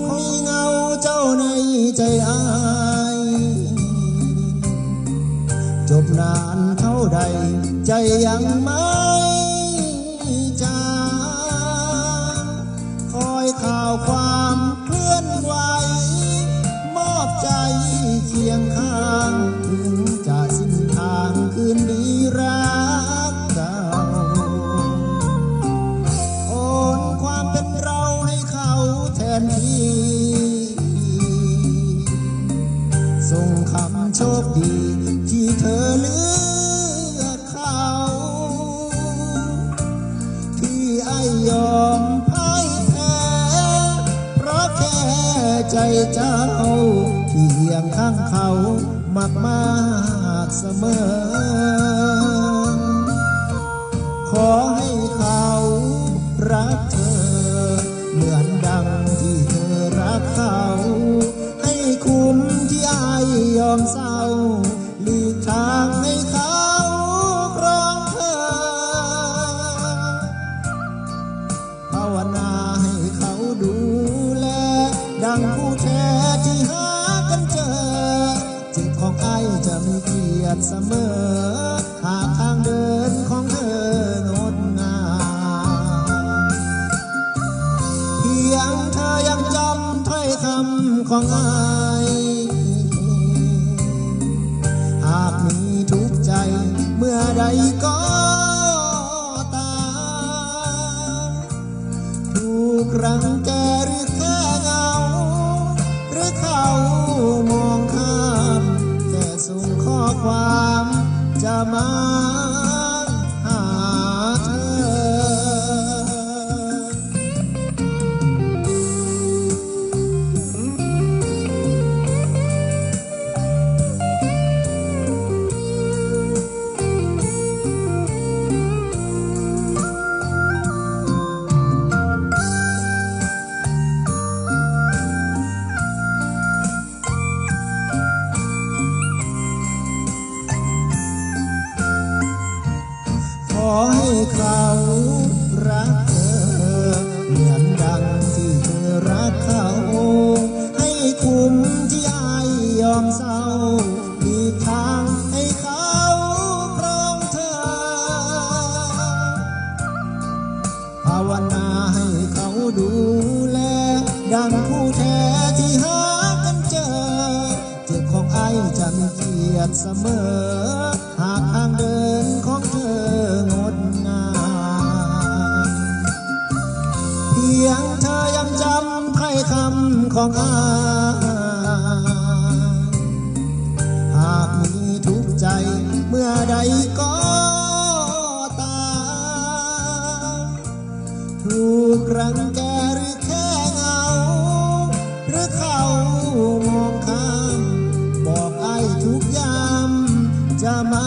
นมีเงาเจ้าในใจอาย จบนานเท่าใด ใจยังไม่ ใจเจ้า ที่เหียงข้างเขามากมากเสมอ ขอให้เขารักเธอ เหมือนดังที่เธอรักเขา ให้คุ้มที่อายยอมสา เกียรติเสมอ หากทางเดินของเธองดงามเพียงเธอยังจำถ้อยคำของอายหากมีทุกข์ใจเมื่อใดก็ จ เขารักเธอ เหมือนดังที่เธอรักเขา ให้คุ้มที่อายยอมเศร้ามีทางให้เขาครองเธอ ภาวนาให้เขาดูแล ดังผู้แท้ที่หากันเจอ เจ็บของไอจะมีเกียรติเสมอ หากทางเดินของเธองียงเธอยังจำไพ่คำของอา หากมีทุกใจเมื่อใดก็ตามถูกรังแกหรือแค่เหงา หรือเขามองข้าม บอกไอ้ทุกยามจะมา